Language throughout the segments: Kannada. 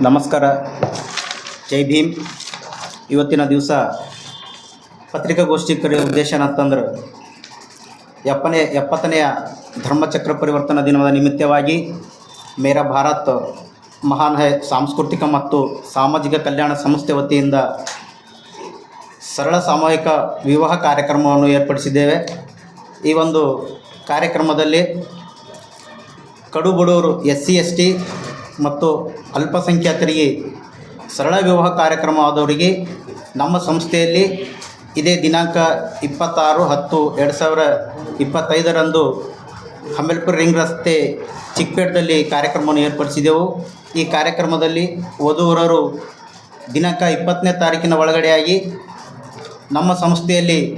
ನಮಸ್ಕಾರ. ಜೈ ಭೀಮ್. ಇವತ್ತಿನ ದಿವಸ ಪತ್ರಿಕಾಗೋಷ್ಠಿ ಕರೆಯುವ ಉದ್ದೇಶ ಏನಂತಂದ್ರೆ, ಎಪ್ಪನೇ, ಎಪ್ಪತ್ತನೆಯ ಧರ್ಮಚಕ್ರ ಪರಿವರ್ತನಾ ದಿನದ ನಿಮಿತ್ತವಾಗಿ ಮೇರಾ ಭಾರತ್ ಮಹಾನ್ ಸಾಂಸ್ಕೃತಿಕ ಮತ್ತು ಸಾಮಾಜಿಕ ಕಲ್ಯಾಣ ಸಂಸ್ಥೆ ವತಿಯಿಂದ ಸರಳ ಸಾಮೂಹಿಕ ವಿವಾಹ ಕಾರ್ಯಕ್ರಮವನ್ನು ಏರ್ಪಡಿಸಿದ್ದೇವೆ. ಈ ಒಂದು ಕಾರ್ಯಕ್ರಮದಲ್ಲಿ ಕಡು ಬಡವರು ಎಸ್ ಸಿ ಎಸ್ ಟಿ ಮತ್ತು ಅಲ್ಪಸಂಖ್ಯಾತರಿಗೆ ಸರಳ ವಿವಾಹ ಕಾರ್ಯಕ್ರಮ ಆದವರಿಗೆ ನಮ್ಮ ಸಂಸ್ಥೆಯಲ್ಲಿ ಇದೇ ದಿನಾಂಕ ಇಪ್ಪತ್ತಾರು ಹತ್ತು ಎರಡು ಸಾವಿರ ಇಪ್ಪತ್ತೈದರಂದು ಹಂಬಲ್ಪುರ ರಿಂಗ್ ರಸ್ತೆ ಚಿಕ್ಕಪೇಟದಲ್ಲಿ ಕಾರ್ಯಕ್ರಮವನ್ನು ಏರ್ಪಡಿಸಿದೆವು. ಈ ಕಾರ್ಯಕ್ರಮದಲ್ಲಿ ವಧುವರರು ದಿನಾಂಕ ಇಪ್ಪತ್ತನೇ ತಾರೀಕಿನ ಒಳಗಡೆಯಾಗಿ ನಮ್ಮ ಸಂಸ್ಥೆಯಲ್ಲಿ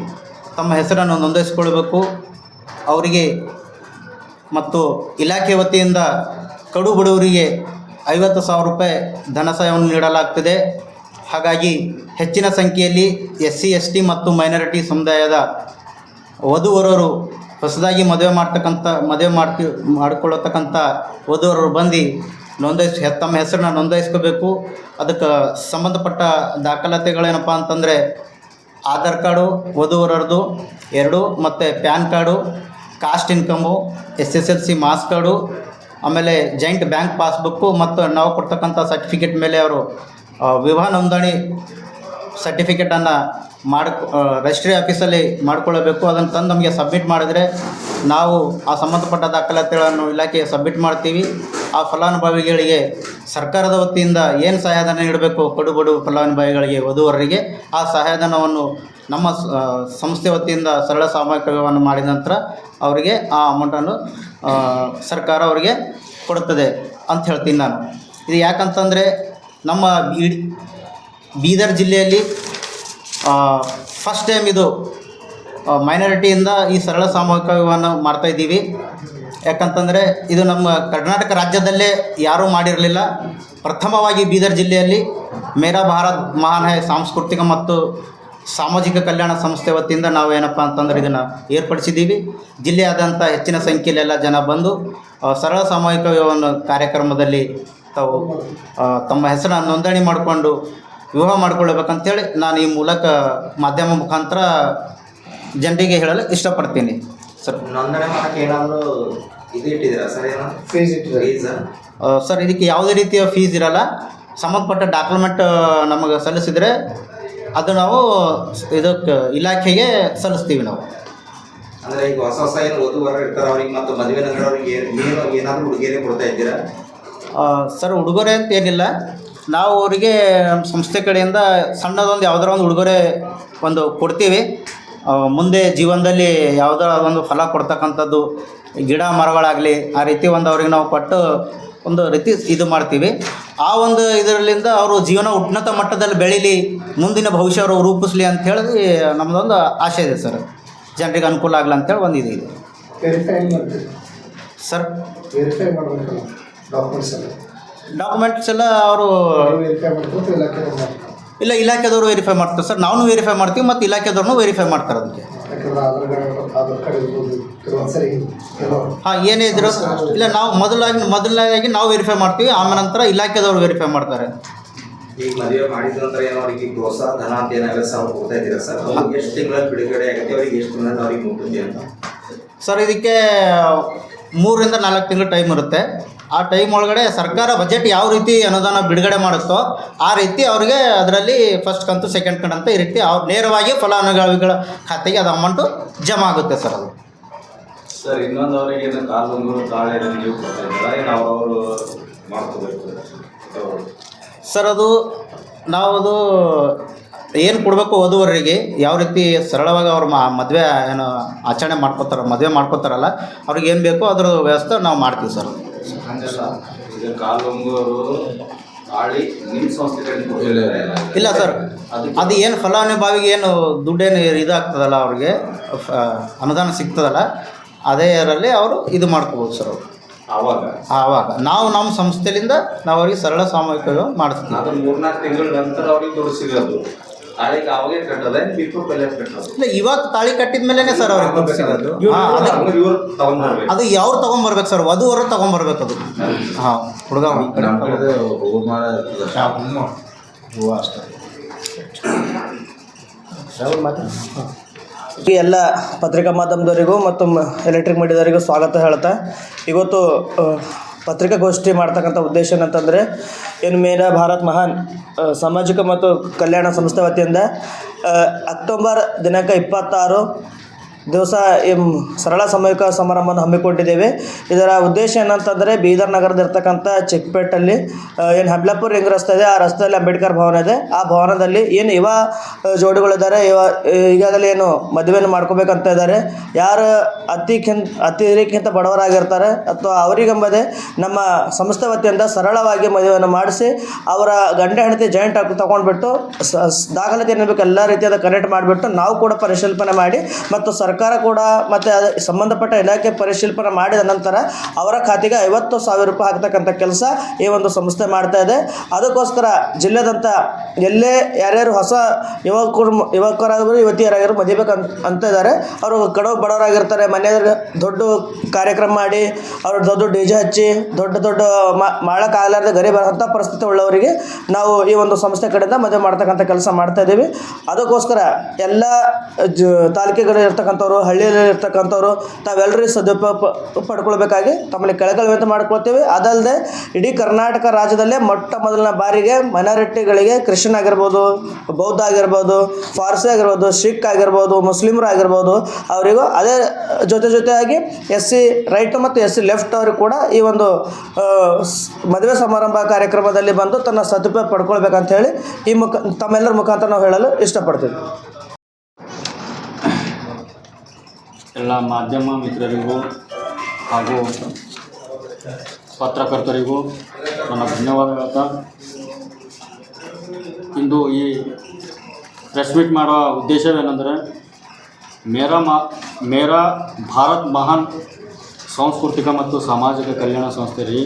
ತಮ್ಮ ಹೆಸರನ್ನು ನೋಂದಾಯಿಸಿಕೊಳ್ಬೇಕು ಅವರಿಗೆ ಮತ್ತು ಇಲಾಖೆ ವತಿಯಿಂದ ಕಡು ಬಡವರಿಗೆ ಐವತ್ತು ಸಾವಿರ ರೂಪಾಯಿ ಧನ ಸಹಾಯವನ್ನು ನೀಡಲಾಗ್ತದೆ. ಹಾಗಾಗಿ ಹೆಚ್ಚಿನ ಸಂಖ್ಯೆಯಲ್ಲಿ ಎಸ್ ಸಿ, ಎಸ್ ಟಿ ಮತ್ತು ಮೈನಾರಿಟಿ ಸಮುದಾಯದ ವಧುವರರು ಹೊಸದಾಗಿ ಮದುವೆ ಮಾಡ್ತಕ್ಕಂಥ, ಮದುವೆ ಮಾಡ್ತಿ ಮಾಡಿಕೊಳ್ಳತಕ್ಕಂಥ ವಧುವರರು ಬಂದು ನೋಂದಾಯಿಸ್ ತಮ್ಮ ಹೆಸರನ್ನ ನೋಂದಾಯಿಸ್ಕೋಬೇಕು. ಅದಕ್ಕೆ ಸಂಬಂಧಪಟ್ಟ ದಾಖಲಾತಿಗಳೇನಪ್ಪ ಅಂತಂದರೆ ಆಧಾರ್ ಕಾರ್ಡು ವಧುವರರದು ಎರಡು, ಮತ್ತು PAN card, caste income S S L C marks card ಆಮೇಲೆ ಜಾಯಿಂಟ್ ಬ್ಯಾಂಕ್ ಪಾಸ್ಬುಕ್ಕು ಮತ್ತು ನಾವು ಕೊಡ್ತಕ್ಕಂಥ ಸರ್ಟಿಫಿಕೇಟ್ ಮೇಲೆ ಅವರು ವಿವಾಹ ನೋಂದಣಿ ಸರ್ಟಿಫಿಕೇಟನ್ನು ಮಾಡಿ ರಿಜಿಸ್ಟ್ರಿ ಆಫೀಸಲ್ಲಿ ಮಾಡ್ಕೊಳ್ಳಬೇಕು. ಅದನ್ನು ತಂದು ನಮಗೆ ಸಬ್ಮಿಟ್ ಮಾಡಿದರೆ ನಾವು ಆ ಸಂಬಂಧಪಟ್ಟ ದಾಖಲಾತಿಗಳನ್ನು ಇಲಾಖೆಗೆ ಸಬ್ಮಿಟ್ ಮಾಡ್ತೀವಿ. ಆ ಫಲಾನುಭವಿಗಳಿಗೆ ಸರ್ಕಾರದ ವತಿಯಿಂದ ಏನು ಸಹಾಯಧನ ನೀಡಬೇಕು? ಕಡು ಬಡು ಫಲಾನುಭವಿಗಳಿಗೆ, ವಧುವರರಿಗೆ ಆ ಸಹಾಯಧನವನ್ನು ನಮ್ಮ ಸಂಸ್ಥೆ ವತಿಯಿಂದ ಸರಳ ಸಾಮೂಹಿಕ ಮಾಡಿದ ನಂತರ ಅವರಿಗೆ ಆ ಅಮೌಂಟನ್ನು ಸರ್ಕಾರ ಅವರಿಗೆ ಕೊಡುತ್ತದೆ ಅಂತ ಹೇಳ್ತೀನಿ ನಾನು. ಇದು ಯಾಕಂತಂದರೆ ನಮ್ಮ ಬೀಡ್ ಬೀದರ್ ಜಿಲ್ಲೆಯಲ್ಲಿ ಫಸ್ಟ್ ಟೈಮ್ ಇದು ಮೈನಾರಿಟಿಯಿಂದ ಈ ಸರಳ ಸಾಮೂಹಿಕ ವಿವಾಹನ ಮಾಡ್ತಾ ಇದ್ದೀವಿ. ಯಾಕಂತಂದರೆ ಇದು ನಮ್ಮ ಕರ್ನಾಟಕ ರಾಜ್ಯದಲ್ಲೇ ಯಾರೂ ಮಾಡಿರಲಿಲ್ಲ. ಪ್ರಥಮವಾಗಿ ಬೀದರ್ ಜಿಲ್ಲೆಯಲ್ಲಿ ಮೇರಾ ಭಾರತ್ ಮಹಾನ್ ಸಾಂಸ್ಕೃತಿಕ ಮತ್ತು ಸಾಮಾಜಿಕ ಕಲ್ಯಾಣ ಸಂಸ್ಥೆ ವತಿಯಿಂದ ನಾವು ಏನಪ್ಪ ಅಂತಂದ್ರೆ ಇದನ್ನು ಏರ್ಪಡಿಸಿದ್ದೀವಿ. ಜಿಲ್ಲೆಯಾದಂಥ ಹೆಚ್ಚಿನ ಸಂಖ್ಯೆಯಲ್ಲೆಲ್ಲ ಜನ ಬಂದು ಸರಳ ಸಾಮೂಹಿಕ ವಿವಾಹವನ್ನು ಕಾರ್ಯಕ್ರಮದಲ್ಲಿ ತಾವು ತಮ್ಮ ಹೆಸರನ್ನು ನೋಂದಣಿ ಮಾಡಿಕೊಂಡು ವಿವಾಹ ಮಾಡ್ಕೊಳ್ಬೇಕಂತೇಳಿ ನಾನು ಈ ಮೂಲಕ ಮಾಧ್ಯಮ ಮುಖಾಂತರ ಜನರಿಗೆ ಹೇಳಲು ಇಷ್ಟಪಡ್ತೀನಿ. ಸರ್. ನೋಂದಣಿ ಮಾಡೋಕ್ಕೆ ಏನಾದರೂ ಇದು ಇಟ್ಟಿದ್ದೀರಾ ಸರ್ ಏನೋ? ಫೀಸ್ ಇಟ್ಟಿದ್ದಾರೆ. ಫೀಸ್ ಆ, ಸರ್ ಇದಕ್ಕೆ ಯಾವುದೇ ರೀತಿಯ ಫೀಸ್ ಇರಲ್ಲ. ಸಂಬಂಧಪಟ್ಟ ಡಾಕ್ಯುಮೆಂಟ್ ನಮಗೆ ಸಲ್ಲಿಸಿದರೆ ಅದು ನಾವು ಇದಕ್ಕೆ ಇಲಾಖೆಗೆ ಸಲ್ಲಿಸ್ತೀವಿ ನಾವು. ಅಂದರೆ ಈಗ ಹೊಸ ಹೊಸ ಏನು ಇರ್ತಾರೆ ಅವ್ರಿಗೆ ಮತ್ತು ಮದುವೆ ನಂತರ ಅವ್ರಿಗೆ ಏನು ಏನು ಏನಾದರೂ ಉಡುಗೊರೆ ಕೊಡ್ತಾ ಇದ್ದೀರಾ? ಸರ್ ಉಡುಗೊರೆ ಅಂತ ಏನಿಲ್ಲ. ನಾವು ಅವರಿಗೆ ನಮ್ಮ ಸಂಸ್ಥೆ ಕಡೆಯಿಂದ ಸಣ್ಣದೊಂದು ಯಾವುದೋ ಒಂದು ಉಡುಗೊರೆ ಒಂದು ಕೊಡ್ತೀವಿ. ಮುಂದೆ ಜೀವನದಲ್ಲಿ ಯಾವುದೋ ಒಂದು ಫಲ ಕೊಡ್ತಕ್ಕಂಥದ್ದು ಗಿಡ ಮರಗಳಾಗಲಿ ಆ ರೀತಿ ಒಂದು ಅವ್ರಿಗೆ ನಾವು ಕೊಟ್ಟು ಒಂದು ರೀತಿ ಇದು ಮಾಡ್ತೀವಿ. ಆ ಒಂದು ಇದರಲ್ಲಿಂದ ಅವರು ಜೀವನ ಉನ್ನತ ಮಟ್ಟದಲ್ಲಿ ಬೆಳೀಲಿ ಮುಂದಿನ ಭವಿಷ್ಯ ಅವರು ರೂಪಿಸ್ಲಿ ಅಂತ ಹೇಳಿ ನಮ್ಮದೊಂದು ಆಶೆ ಇದೆ ಸರ್. ಜನರಿಗೆ ಅನುಕೂಲ ಆಗಲಿ ಅಂತೇಳಿ ಒಂದು ಇದು ಇದೆ. ಸರ್? ಡಾಕ್ಯುಮೆಂಟ್ಸ್ ಎಲ್ಲ? ಅವರು ಇಲ್ಲ ಇಲಾಖೆದವರು ವೆರಿಫೈ ಮಾಡ್ತಾರೆ ಸರ್ ನಾವು ವೆರಿಫೈ ಮಾಡ್ತೀವಿ ಮತ್ತು ಇಲಾಖೆದವ್ರನ್ನೂ ವೆರಿಫೈ ಮಾಡ್ತಾರೆ ಅದಕ್ಕೆ. ಹಾಂ ಏನೇ ಇದ್ರು ಇಲ್ಲ ನಾವು ಮೊದಲಾಗಿ ಮೊದಲನೇದಾಗಿ ನಾವು ವೆರಿಫೈ ಮಾಡ್ತೀವಿ ಆಮೇಲೆ ನಂತರ ಇಲಾಖೆದವರು ವೆರಿಫೈ ಮಾಡ್ತಾರೆ. ಈಗ ಮದುವೆ ಮಾಡಿದ ನಂತರ ಏನೋ ಅವ್ರಿಗೆ ಪ್ರೋತ್ಸಾಹ ಧನ ಅಂತ ಏನೋ ಐವತ್ತು ಕೊಡ್ತಾ ಇದ್ದೀರಾ ಸರ್? ಅವ್ರಿಗೆ ಎಷ್ಟು ತಿಂಗಳಲ್ಲಿ ಬಿಡುಗಡೆ ಆಗುತ್ತೆ ಅವ್ರಿಗೆ ಎಷ್ಟು ದಿನದಲ್ಲಿ ಅವ್ರಿಗೆ ಮುಟ್ಟುತ್ತೆ ಅಂತ? ಸರ್ ಇದಕ್ಕೆ ಮೂರರಿಂದ ನಾಲ್ಕು ತಿಂಗಳು ಟೈಮ್ ಇರುತ್ತೆ. ಆ ಟೈಮ್ ಒಳಗಡೆ ಸರ್ಕಾರ ಬಜೆಟ್ ಯಾವ ರೀತಿ ಅನುದಾನ ಬಿಡುಗಡೆ ಮಾಡುತ್ತೋ ಆ ರೀತಿ ಅವ್ರಿಗೆ ಅದರಲ್ಲಿ ಫಸ್ಟ್ ಕಂತು ಸೆಕೆಂಡ್ ಕಂತು ಅಂತ ಈ ರೀತಿ ಅವ್ರು ನೇರವಾಗಿ ಫಲಾನುಭವಿಗಳ ಖಾತೆಗೆ ಅದು ಅಮೌಂಟು ಜಮಾ ಆಗುತ್ತೆ ಸರ್ ಅದು. ಸರ್ ಇನ್ನೊಂದು ಅವರಿಗೆ ತಾಳೆ ನೀವು ಮಾಡ್ಕೋಬೇಕು ಸರ್ ಅದು ನಾವು ಅದು ಏನು ಕೊಡಬೇಕು ಓದುವರಿಗೆ ಯಾವ ರೀತಿ ಸರಳವಾಗಿ ಅವ್ರ ಮಾ ಮದುವೆ ಏನು ಆಚರಣೆ ಮಾಡ್ಕೋತಾರ ಮದುವೆ ಮಾಡ್ಕೋತಾರಲ್ಲ ಅವ್ರಿಗೆ ಏನು ಬೇಕೋ ಅದ್ರ ವ್ಯವಸ್ಥೆ ನಾವು ಮಾಡ್ತೀವಿ ಸರ್. ತಾಳಿ ನಿಮ್ಮ ಸಂಸ್ಥೆ ಇಲ್ಲ ಸರ್ ಅದು ಏನು ಫಲಾನುಭವಿಗೆ ಏನು ದುಡ್ಡೇನು ಇದಾಗ್ತದಲ್ಲ ಅವ್ರಿಗೆ ಅನುದಾನ ಸಿಗ್ತದಲ್ಲ ಅದೇ ಇದರಲ್ಲಿ ಅವರು ಇದು ಮಾಡ್ಕೋಬೋದು ಸರ್ ಅವರು. ಆವಾಗ? ಆವಾಗ. ನಾವು ನಮ್ಮ ಸಂಸ್ಥೆಯಿಂದ ನಾವು ಅವ್ರಿಗೆ ಸರಳ ಸಾಮೂಹಿಕ ಮಾಡ್ತೀವಿ. ಅದು ಮೂರ್ನಾಲ್ಕು ತಿಂಗಳ ನಂತರ ಅವ್ರಿಗೆ ದುಡ್ಡು ಸಿಗೋದು ತಾಳಿಗೆ ಅವಾಗೇ ಕಟ್ಟೋದ ಪೀಪಲ್ ಪಲ್ಯ ಕಟ್ಟೋದು? ಇಲ್ಲ ಇವಾಗ ತಾಳಿ ಕಟ್ಟಿದ ಮೇಲೆ ಸರ್ ಅವ್ರಿಗೆ ಅದು ಹಂಗಾರೆ ಇವ್ರು ತಗೊಂಡ್ಬರ್ಬೇಕು. ಅದು ಯಾವ್ರು ತಗೊಂಬರ್ಬೇಕು ಸರ್? ವಧುವರು ತಗೊಂಬರ್ಬೇಕು ಅದು. ಹಾಂ ಹುಡುಗ ಹೂವು ಅಷ್ಟೇ. ಎಲ್ಲ ಪತ್ರಿಕಾ ಮಾಧ್ಯಮದವರಿಗೂ ಮತ್ತು ಎಲೆಕ್ಟ್ರಿಕ್ ಮೀಡಿಯಾದವರಿಗೂ ಸ್ವಾಗತ ಹೇಳ್ತಾ ಇವತ್ತು ಪತ್ರಿಕಾಗೋಷ್ಠಿ ಮಾಡ್ತಕ್ಕಂಥ ಉದ್ದೇಶ ಏನಂತಂದರೆ ಏನು ಮೇರಾ ಭಾರತ್ ಮಹಾನ್ ಸಾಮಾಜಿಕ ಮತ್ತು ಕಲ್ಯಾಣ ಸಂಸ್ಥೆ ವತಿಯಿಂದ ಅಕ್ಟೋಬರ್ ದಿನಾಂಕ ಇಪ್ಪತ್ತಾರು ದಿವಸ ಸರಳ ಸಾಮೂಹಿಕ ಸಮಾರಂಭವನ್ನು ಹಮ್ಮಿಕೊಂಡಿದ್ದೇವೆ. ಇದರ ಉದ್ದೇಶ ಏನಂತಂದರೆ ಬೀದರ್ ನಗರದಲ್ಲಿರ್ತಕ್ಕಂಥ ಚೆಕ್ಪೇಟಲ್ಲಿ ಏನು ಹಬ್ಲಾಪುರ್ ಹೆಂಗ್ ರಸ್ತೆ ಇದೆ, ಆ ರಸ್ತೆಯಲ್ಲಿ ಅಂಬೇಡ್ಕರ್ ಭವನ ಇದೆ. ಆ ಭವನದಲ್ಲಿ ಏನು ಯುವ ಜೋಡಿಗಳಿದ್ದಾರೆ, ಯುವ ಈಗಾಗಲೇ ಏನು ಮದುವೆಯನ್ನು ಮಾಡ್ಕೋಬೇಕಂತ ಇದ್ದಾರೆ. ಯಾರು ಅತಿಕ್ಕಿಂತ ಅತಿರಿಕ್ಕಿಂತ ಬಡವರಾಗಿರ್ತಾರೆ, ಅಥವಾ ಅವರಿಗೆಂಬದೆ ನಮ್ಮ ಸಂಸ್ಥೆ ವತಿಯಿಂದ ಸರಳವಾಗಿ ಮದುವೆಯನ್ನು ಮಾಡಿಸಿ, ಅವರ ಗಂಡ ಹೆಂಡತಿ ಜಾಯಿಂಟ್ ಆಗಿ ತಗೊಂಡ್ಬಿಟ್ಟು ದಾಖಲಾತಿ ಎಲ್ಲ ರೀತಿಯಾದ ಕನೆಕ್ಟ್ ಮಾಡಿಬಿಟ್ಟು ನಾವು ಕೂಡ ಪರಿಶೀಲನೆ ಮಾಡಿ ಮತ್ತು ಸರ್ಕಾರ ಕೂಡ ಮತ್ತು ಅದು ಸಂಬಂಧಪಟ್ಟ ಇಲಾಖೆ ಪರಿಶೀಲನೆ ಮಾಡಿದ ನಂತರ ಅವರ ಖಾತೆಗೆ ಐವತ್ತು ಸಾವಿರ ರೂಪಾಯಿ ಹಾಕ್ತಕ್ಕಂಥ ಕೆಲಸ ಈ ಒಂದು ಸಂಸ್ಥೆ ಮಾಡ್ತಾ ಇದೆ. ಅದಕ್ಕೋಸ್ಕರ ಜಿಲ್ಲೆದಂಥ ಎಲ್ಲೇ ಯಾರ್ಯಾರು ಹೊಸ ಯುವಕರು, ಯುವಕರಾಗಿರ್ಬೋದು ಯುವತಿಯರಾಗಿರೋ ಮದಿಬೇಕಂತ ಅಂತ ಇದ್ದಾರೆ. ಅವರು ಕಡವು ಬಡವರಾಗಿರ್ತಾರೆ. ಮನೆಯಲ್ಲಿ ದೊಡ್ಡ ಕಾರ್ಯಕ್ರಮ ಮಾಡಿ ಅವರು ದೊಡ್ಡ ದೊಡ್ಡ ಡಿಜೆ ಹಚ್ಚಿ ದೊಡ್ಡ ದೊಡ್ಡ ಮಾಡೋಕ್ಕಾಗಲಾರ್ದೆ ಗರಿ ಅಂಥ ಪರಿಸ್ಥಿತಿ ಉಳ್ಳವರಿಗೆ ನಾವು ಈ ಒಂದು ಸಂಸ್ಥೆ ಕಡೆಯಿಂದ ಮದುವೆ ಮಾಡ್ತಕ್ಕಂಥ ಕೆಲಸ ಮಾಡ್ತಾ ಇದ್ದೀವಿ. ಅದಕ್ಕೋಸ್ಕರ ಎಲ್ಲ ಜ ತಾಲೂಕಿಗಳು ಇರ್ತಕ್ಕಂಥವ್ರು, ಹಳ್ಳಿಯಲ್ಲಿ ಇರ್ತಕ್ಕಂಥವ್ರು ತಾವೆಲ್ಲರೂ ಸದುಪಯೋಗ ಪಡ್ಕೊಳ್ಬೇಕಾಗಿ ತಮ್ಮಲ್ಲಿ ಕಳಕಳವಂತ ಮಾಡ್ಕೊಳ್ತೀವಿ. ಅದಲ್ಲದೆ ಇಡೀ ಕರ್ನಾಟಕ ರಾಜ್ಯದಲ್ಲೇ ಮೊಟ್ಟ ಮೊದಲನೇ ಬಾರಿಗೆ ಮೈನಾರಿಟಿಗಳಿಗೆ ಕ್ರಿಶ್ಚಿಯನ್ ಆಗಿರ್ಬೋದು ಬೌದ್ಧ ಆಗಿರ್ಬೋದು, ಫಾರ್ಸಿ ಆಗಿರ್ಬೋದು, ಸಿಖ್ ಆಗಿರ್ಬೋದು, ಮುಸ್ಲಿಮ್ರು ಆಗಿರ್ಬೋದು, ಅವರಿಗೂ ಅದೇ ಜೊತೆ ಜೊತೆಯಾಗಿ ಎಸ್ ಸಿ ರೈಟ್ ಮತ್ತು ಎಸ್ ಸಿ ಲೆಫ್ಟ್ ಅವರು ಕೂಡ ಈ ಒಂದು ಮದುವೆ ಸಮಾರಂಭ ಕಾರ್ಯಕ್ರಮದಲ್ಲಿ ಬಂದು ತನ್ನ ಸದುಪಯೋಗ ಪಡ್ಕೊಳ್ಬೇಕಂತ ಹೇಳಿ ಈ ಮುಖ ತಮ್ಮೆಲ್ಲರ ಮುಖಾಂತರ ನಾವು ಹೇಳಲು ಇಷ್ಟಪಡ್ತೀವಿ. ಎಲ್ಲ ಮಾಧ್ಯಮ ಮಿತ್ರರಿಗೂ ಹಾಗೂ ಪತ್ರಕರ್ತರಿಗೂ ನನ್ನ ಧನ್ಯವಾದ ಹೇಳ್ತಾ ಇಂದು ಈ ಪ್ರೆಸ್ ಮೀಟ್ ಮಾಡುವ ಉದ್ದೇಶವೇನೆಂದರೆ ಮೇರಾ ಮಾ, ಮೇರಾ ಭಾರತ್ ಮಹಾನ್ ಸಾಂಸ್ಕೃತಿಕ ಮತ್ತು ಸಾಮಾಜಿಕ ಕಲ್ಯಾಣ ಸಂಸ್ಥೆ ರೀ.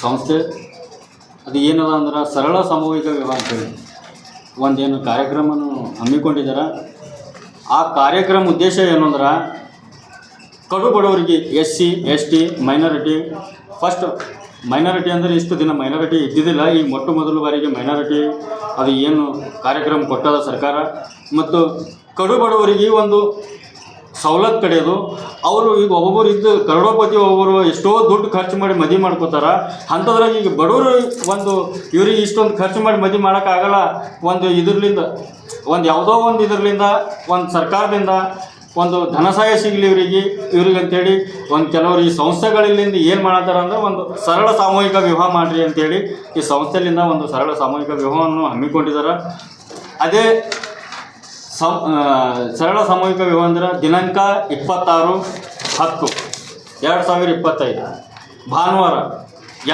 ಸಂಸ್ಥೆ, ಅದು ಏನದ ಅಂದ್ರೆ ಸರಳ ಸಾಮೂಹಿಕ ವಿವಾಹ ಅಂತೇಳಿ ಒಂದೇನು ಕಾರ್ಯಕ್ರಮವನ್ನು ಹಮ್ಮಿಕೊಂಡಿದ್ದಾರೆ ಆ ಕಾರ್ಯಕ್ರಮ ಉದ್ದೇಶ ಏನು ಅಂದ್ರೆ ಕಡು ಬಡವರಿಗೆ S C S T minority first minority ಅಂದರೆ ಇಷ್ಟು ದಿನ ಮೈನಾರಿಟಿ ಇದ್ದಿದ್ದಿಲ್ಲ. ಈ ಮೊಟ್ಟ ಮೊದಲ ಬಾರಿಗೆ ಮೈನಾರಿಟಿ ಅದು ಏನು ಕಾರ್ಯಕ್ರಮ ಕೊಟ್ಟದ ಸರ್ಕಾರ. ಮತ್ತು ಕಡು ಬಡವರಿಗೆ ಒಂದು ಸವಲತ್ತು ಕಡೆಯೋದು ಅವರು ಈಗ ಒಬ್ಬೊಬ್ಬರು ಇದ್ದು ಕರೋಡೋಪತಿ ಒಬ್ಬರು ಎಷ್ಟೋ ದುಡ್ಡು ಖರ್ಚು ಮಾಡಿ ಮದುವೆ ಮಾಡ್ಕೋತಾರ. ಅಂಥದ್ರಾಗ ಈಗ ಬಡವರು ಒಂದು ಇವ್ರಿಗೆ ಇಷ್ಟೊಂದು ಖರ್ಚು ಮಾಡಿ ಮದುವೆ ಮಾಡೋಕ್ಕಾಗಲ್ಲ. ಒಂದು ಇದರಿಂದ ಒಂದು ಯಾವುದೋ ಒಂದು ಇದರಲಿಂದ, ಒಂದು ಸರ್ಕಾರದಿಂದ ಒಂದು ಧನ ಸಹಾಯ ಸಿಗಲಿ ಇವರಿಗೆ, ಇವ್ರಿಗೆ ಅಂತೇಳಿ ಒಂದು ಕೆಲವರು ಈ ಸಂಸ್ಥೆಗಳಿಂದ ಏನು ಮಾಡತ್ತಾರ ಅಂದ್ರೆ ಒಂದು ಸರಳ ಸಾಮೂಹಿಕ ವಿವಾಹ ಮಾಡಿರಿ ಅಂತೇಳಿ ಈ ಸಂಸ್ಥೆಲಿಂದ ಒಂದು ಸರಳ ಸಾಮೂಹಿಕ ವಿವಾಹವನ್ನು ಹಮ್ಮಿಕೊಂಡಿದ್ದಾರೆ ಅದೇ ಸರಳ ಸಾಮೂಹಿಕ ವಿವಾಹ ಅಂದ್ರೆ ದಿನಾಂಕ ಇಪ್ಪತ್ತಾರು ಹತ್ತು, ಎರಡು ಸಾವಿರ ಇಪ್ಪತ್ತೈದು, ಭಾನುವಾರ,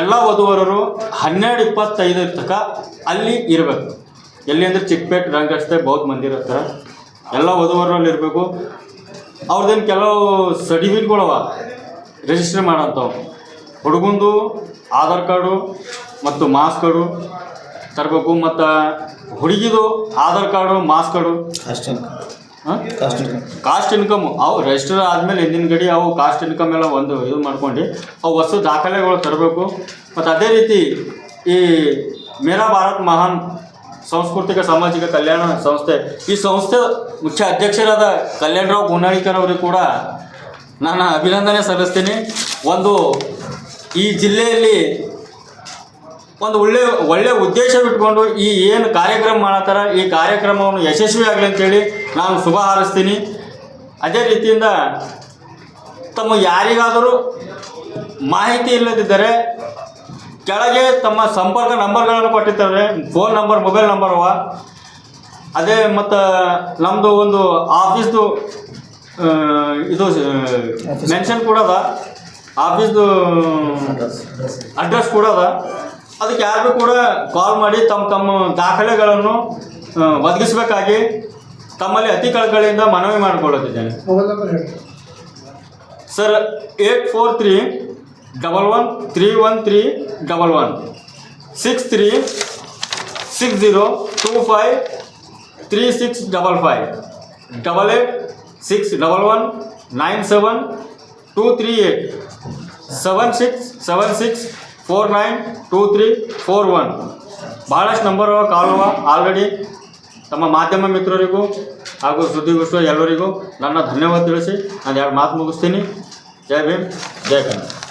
ಎಲ್ಲ ವಧುವರರು ಹನ್ನೆರಡು ಇಪ್ಪತ್ತೈದರ ತನಕ ಅಲ್ಲಿ ಇರಬೇಕು. ಎಲ್ಲಿ ಅಂದರೆ ಚಿಕ್ಕಪೇಟೆ ರಂಗರಸ್ತೆ ಬೌದ್ಧ ಮಂದಿರ ಹತ್ರ ಎಲ್ಲ ವಧುವರಲ್ಲಿ ಇರಬೇಕು. ಅವ್ರದ್ದೇನು ಕೆಲವು ಸರ್ಟಿಫಿಕೇಟ್ಗಳವ? ರಿಜಿಸ್ಟರ್ ಮಾಡೋಂಥವು ಹುಡುಗಂದು ಆಧಾರ್ ಕಾರ್ಡು ಮತ್ತು ಮಾಸ್ಕ್ ಕಾರ್ಡು ತರಬೇಕು ಮತ್ತು ಹುಡುಗಿದು Aadhaar card marks card. Caste ಹಾಂ? ಅಷ್ಟೇ ಕಾಸ್ಟ್ ಇನ್ಕಮ್ ಅವು ರಿಜಿಸ್ಟರ್ ಆದಮೇಲೆ ಹಿಂದಿನ ಗಡಿ ಅವು ಕಾಸ್ಟ್ ಇನ್ಕಮ್ ಎಲ್ಲ ಒಂದು ಇದು ಮಾಡ್ಕೊಂಡು ಅವು ಹೊಸ ದಾಖಲೆಗಳು ತರಬೇಕು. ಮತ್ತು ಅದೇ ರೀತಿ ಈ ಮೇರಾ ಭಾರತ್ ಮಹಾನ್ ಸಾಂಸ್ಕೃತಿಕ ಸಾಮಾಜಿಕ ಕಲ್ಯಾಣ ಸಂಸ್ಥೆ. ಈ ಸಂಸ್ಥೆ ಮುಖ್ಯ ಅಧ್ಯಕ್ಷರಾದ ಕಲ್ಯಾಣರಾವ್ ಗುನ್ನಾಳಿಕರ್ ಅವರಿಗೆ ಕೂಡ ನಾನು ಅಭಿನಂದನೆ ಸಲ್ಲಿಸ್ತೀನಿ. ಒಂದು ಈ ಜಿಲ್ಲೆಯಲ್ಲಿ ಒಂದು ಒಳ್ಳೆ ಒಳ್ಳೆ ಉದ್ದೇಶ ಇಟ್ಕೊಂಡು ಈ ಏನು ಕಾರ್ಯಕ್ರಮ ಮಾಡತ್ತಾರ, ಈ ಕಾರ್ಯಕ್ರಮವನ್ನು ಯಶಸ್ವಿ ಆಗಲಿ ಅಂತೇಳಿ ನಾನು ಶುಭ ಹಾರೈಸ್ತೀನಿ. ಅದೇ ರೀತಿಯಿಂದ ತಮ್ಮ ಯಾರಿಗಾದರೂ ಮಾಹಿತಿ ಇಲ್ಲದಿದ್ದರೆ ಕೆಳಗೆ ತಮ್ಮ ಸಂಪರ್ಕ ನಂಬರ್ಗಳನ್ನು ಕೊಟ್ಟಿರ್ತಾರೆ ಫೋನ್ ನಂಬರ್ ಮೊಬೈಲ್ ನಂಬರ್ ಅವ. ಅದೇ ಮತ್ತು ನಮ್ಮದು ಒಂದು ಆಫೀಸ್ದು ಇದು ಮೆನ್ಷನ್ ಕೂಡ ಅದ. ಆಫೀಸ್ದು ಅಡ್ರೆಸ್ ಕೂಡ ಅದ. ಅದಕ್ಕೆ ಯಾರು ಕೂಡ ಕಾಲ್ ಮಾಡಿ ತಮ್ಮ ತಮ್ಮ ದಾಖಲೆಗಳನ್ನು ಒದಗಿಸಬೇಕಾಗಿ ತಮ್ಮಲ್ಲಿ ಅತಿ ಕಳಕಳಿಯಿಂದ ಮನವಿ ಮಾಡಿಕೊಳ್ಳುತ್ತಿದ್ದೇನೆ. Sir eight four three double one three one three double one six three six zero two five three six double five double eight six double one nine seven two three eight seven six seven six four nine two three four one ಭಾಳಷ್ಟು ನಂಬರ್ ಅವ ಕಾಲ್ ಆಲ್ರೆಡಿ ತಮ್ಮ ಮಾಧ್ಯಮ ಮಿತ್ರರಿಗೂ ಹಾಗೂ ಸುದ್ದಿಗೋಷ್ಠಿ ಎಲ್ಲರಿಗೂ ನನ್ನ ಧನ್ಯವಾದ ತಿಳಿಸಿ ನಾನು ಎರಡು ಮಾತು ಮುಗಿಸ್ತೀನಿ. ಜೈ ಭೀಮ್, ಜೈ ಕನ್ನಡ.